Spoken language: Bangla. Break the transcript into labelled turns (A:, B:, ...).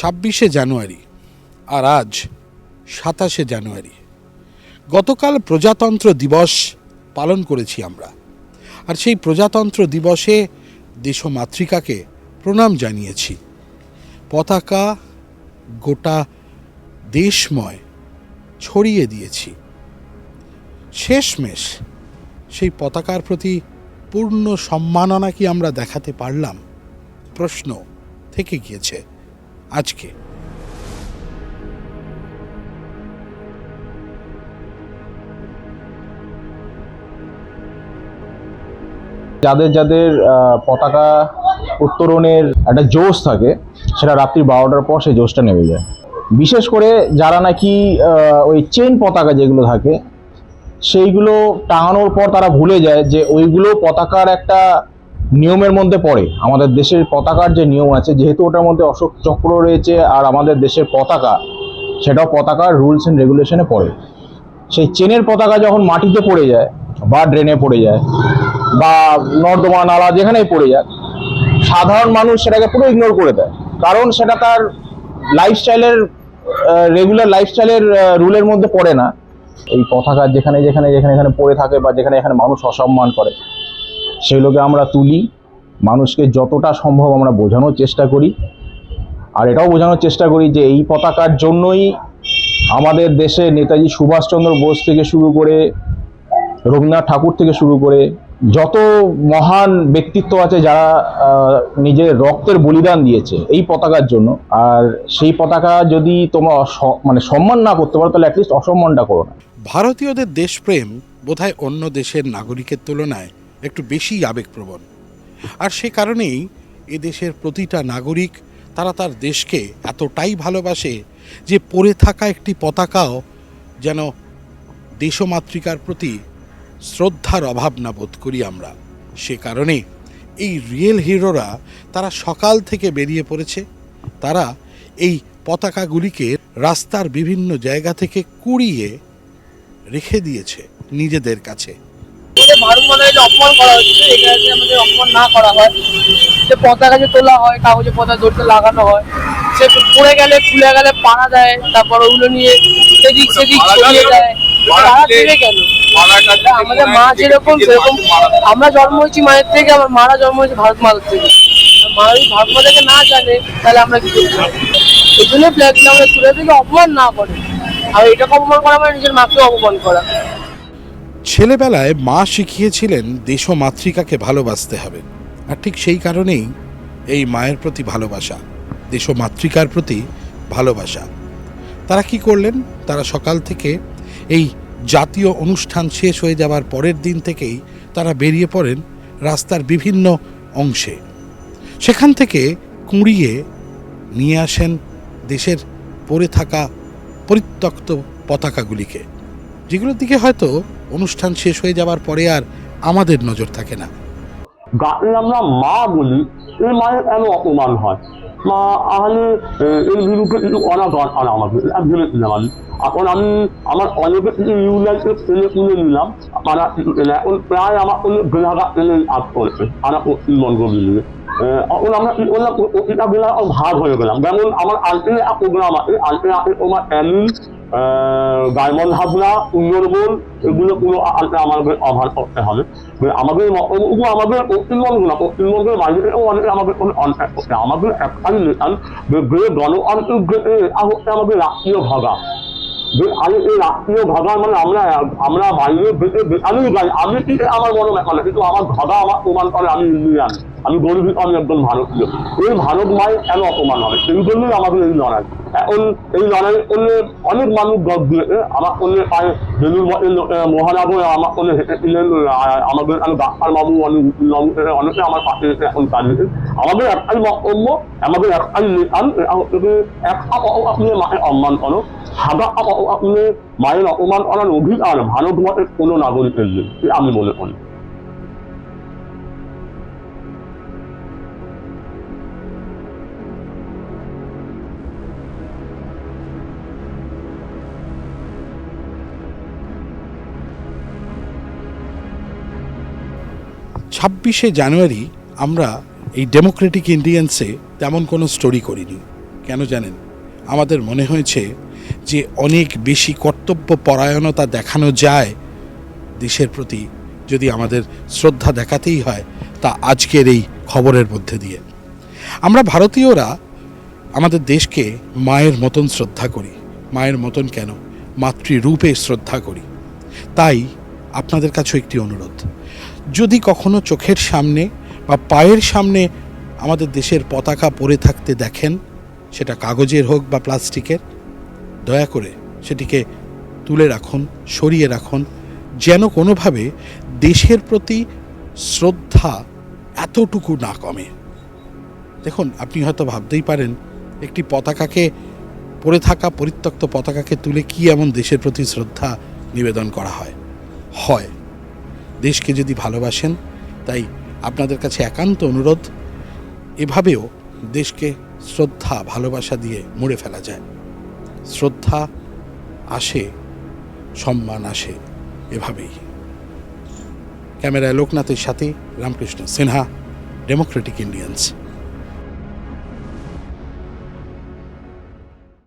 A: ছাব্বিশে জানুয়ারি আর আজ সাতাশে জানুয়ারি। গতকাল প্রজাতন্ত্র দিবস পালন করেছি আমরা। আর সেই প্রজাতন্ত্র দিবসে দেশমাতৃকাকে প্রণাম জানিয়েছি। পতাকা গোটা দেশময় ছড়িয়ে দিয়েছি। শেষমেশ সেই পতাকার প্রতি পূর্ণ সম্মাননা কি আমরা দেখাতে পারলাম? প্রশ্ন থেকে গিয়েছে। আজকে।
B: যাদের যাদের পতাকা উত্তোলনের একটা জোশ থাকে, সেটা রাত্রি বারোটার পর সেই জোশটা নেমে যায়। বিশেষ করে যারা নাকি ওই চেন পতাকা যেগুলো থাকে, সেইগুলো টাঙানোর পর তারা ভুলে যায় যে ওইগুলো পতাকার একটা নিয়মের মধ্যে পড়ে। আমাদের দেশের পতাকার যে নিয়ম আছে, যেহেতু ওটার মধ্যে অশোক চক্র রয়েছে আর আমাদের দেশের পতাকা, সেটাও পতাকার রুলস অ্যান্ড রেগুলেশনে পড়ে। সেই চেনের পতাকা যখন মাটিতে পড়ে যায় বা ড্রেনে পড়ে যায় বা নর্দমা নালা যেখানেই পড়ে যায় সাধারণ মানুষ সেটাকে পুরো ইগনোর করে দেয়। কারণ সেটা তার লাইফস্টাইলের রেগুলার লাইফস্টাইলের রুলের মধ্যে পড়ে না। এই পতাকা যেখানে যেখানে যেখানে এখানে পড়ে থাকে বা যেখানে এখানে মানুষ অসম্মান করে। সেগুলোকে আমরা তুলি, মানুষকে যতটা সম্ভব আমরা বোঝানোর চেষ্টা করি। আর এটাও বোঝানোর চেষ্টা করি যে এই পতাকার জন্যই আমাদের দেশে নেতাজি সুভাষচন্দ্র বোস থেকে শুরু করে রবীন্দ্রনাথ ঠাকুর থেকে শুরু করে যত মহান ব্যক্তিত্ব আছে যারা নিজের রক্তের বলিদান দিয়েছে এই পতাকার জন্য। আর সেই পতাকা যদি তোমরা মানে সম্মান না করতে পারো, তাহলে অ্যাটলিস্ট অসম্মানটা করো না।
A: ভারতীয়দের দেশপ্রেম বোধহয় অন্য দেশের নাগরিকের তুলনায় একটু বেশি আবেগপ্রবণ। আর সে কারণেই এ দেশের প্রতিটা নাগরিক, তারা তার দেশকে এতটাই ভালোবাসে যে পড়ে থাকা একটি পতাকাও যেন দেশমাতৃকার প্রতি শ্রদ্ধার অভাব না বোধ করি আমরা। সে কারণে এই রিয়েল হিরোরা তারা সকাল থেকে বেরিয়ে পড়েছে। তারা এই পতাকাগুলিকে রাস্তার বিভিন্ন জায়গা থেকে কুড়িয়ে রেখে দিয়েছে নিজেদের কাছে।
C: ভারত মাতাকে যে অপমান করা হচ্ছে এখানে যে আমাদের অপমান না করা হয় যে পতাকা যে তোলা হয় কাগজে পতাকা দড়িতে লাগানো হয় সে পড়ে গেলে খুলে গেলে পাড়া দেয় তারপর ওগুলো নিয়ে সেদিক সেদিক ছড়িয়ে দেয়। তারা এটা আমাদের মা যেরকম সেরকম আমরা জন্ম হয়েছি মায়ের থেকে আমার মারা জন্ম হয়েছে ভারত মাতার থেকে। আর মা যদি ভারত মাতাকে না জানে তাহলে আমরা কি করব? এই জন্য ফ্ল্যাগটা আমরা তুলে থেকে অপমান না করে। আর এটাকে অপমান করা মানে নিজের মাকেও অপমান করা।
A: ছেলেবেলায় মা শিখিয়েছিলেন দেশ ও মাতৃকাকে ভালোবাসতে হবে। আর ঠিক সেই কারণেই এই মায়ের প্রতি ভালোবাসা, দেশ ও মাতৃকার প্রতি ভালোবাসা। তারা কি করলেন? তারা সকাল থেকে এই জাতীয় অনুষ্ঠান শেষ হয়ে যাওয়ার পরের দিন থেকেই তারা বেরিয়ে পড়েন রাস্তার বিভিন্ন অংশে। সেখান থেকে কুঁড়িয়ে নিয়ে আসেন দেশের পড়ে থাকা পরিত্যক্ত পতাকাগুলিকে, যেগুলোর দিকে হয়তো অনুষ্ঠান শেষ হয়ে যাওয়ার পরে আর আমাদের নজর থাকে না।
D: গানে আমরা মা বলি, এই মায়ের কেন অপমান হয়? মা তাহলে এর বিরুদ্ধে কিছু করা দরকার মানে এখন আমি আমার অনেকে কিছু ইউনিয়নকে টেনে তুলে নিলাম, তারা এখন প্রায় আমার কোনো গ্রাহক টেনে আপ করেছে, তারা পশ্চিমবঙ্গ মিলিয়ে এখন আমরা কি করলাম? প্রতিটা জেলায় ভাগ হয়ে গেলাম। যেমন আমার আলটিনে প্রোগ্রাম আছে আলটিনে আছে তোমার অ্যানিল ডায়মন্ড হাবলা সুন্দরবন এগুলো আলটে আমাদের অভার করতে হবে। মানে আমাদের আমাদের পশ্চিমবঙ্গ না পশ্চিমবঙ্গের বাইরেও অনেকে আমাদের কোনো কন্ট্যাক্ট করতে আমাদের একটাই নেতান, যে গণতান্ত্রিক হচ্ছে আমাদের রাষ্ট্রীয় ভাগা। আমি এই রাষ্ট্রীয় ভাগা মানে আমরা আমরা বাইরে আমি আমি কি আমার মনে না, কিন্তু আমার ভাগা আমার প্রমাণ করে আমি ইন্ডিয়ান। আমি গর্বিত আমি একজন ভারতীয়। এই ভারত মায়ের কেন অপমান হবে? সেই জন্যই আমাদের এই লড়াই। এখন এই লড়াই করলে অনেক মানুষ দল দিয়েছে আমার করলে বেলুর মহানগরে, আমার করলে হেঁটেছিলেন আমাদের আমি ডাক্তার বাবু, অনেক অনেকে আমার পাশে এসে এখন দাঁড়িয়েছে আমাদের একটাই বক্তব্য, আমাদের একটাই নেতান একটা আপনি মায়ের অপমান করো, সাদা আপনি মায়ের অপমান করার অধিকার ভারত মাতের কোনো নাগরিকের নেই আমি মনে করি।
A: ছাব্বিশে জানুয়ারি আমরা এই ডেমোক্রেটিক ইন্ডিয়ান্সে তেমন কোনো স্টোরি করিনি। কেন জানেন? আমাদের মনে হয়েছে যে অনেক বেশি কর্তব্য পরায়ণতা দেখানো যায় দেশের প্রতি, যদি আমাদের শ্রদ্ধা দেখাতেই হয় তা আজকের এই খবরের মধ্যে দিয়ে। আমরা ভারতীয়রা আমাদের দেশকে মায়ের মতন শ্রদ্ধা করি। মায়ের মতন কেন? মাতৃরূপে শ্রদ্ধা করি। তাই আপনাদের কাছেও একটি অনুরোধ। যদি কখনো চোখের সামনে বা পায়ের সামনে আমাদের দেশের পতাকা পরে থাকতে দেখেন, সেটা কাগজের হোক বা প্লাস্টিকের, দয়া করে সেটিকে তুলে রাখুন, সরিয়ে রাখুন, যেন কোনোভাবে দেশের প্রতি শ্রদ্ধা এতটুকু না কমে। দেখুন, আপনি হয়তো ভাবতেই পারেন, একটি পতাকাকে পড়ে থাকা, পরিত্যক্ত পতাকাকে তুলে কি এমন দেশের প্রতি শ্রদ্ধা নিবেদন করা হয়? হয়। দেশকে যদি ভালোবাসেন, তাই আপনাদের কাছে একান্ত অনুরোধ, এভাবেও দেশকে শ্রদ্ধা, ভালোবাসা দিয়ে মুড়ে ফেলা যায়। শ্রদ্ধা আসে, সম্মান আসে, এভাবেই। ক্যামেরায় লোকনাথের সাথে রামকৃষ্ণ সিনহা ডেমোক্রেটিক ইন্ডিয়ান্স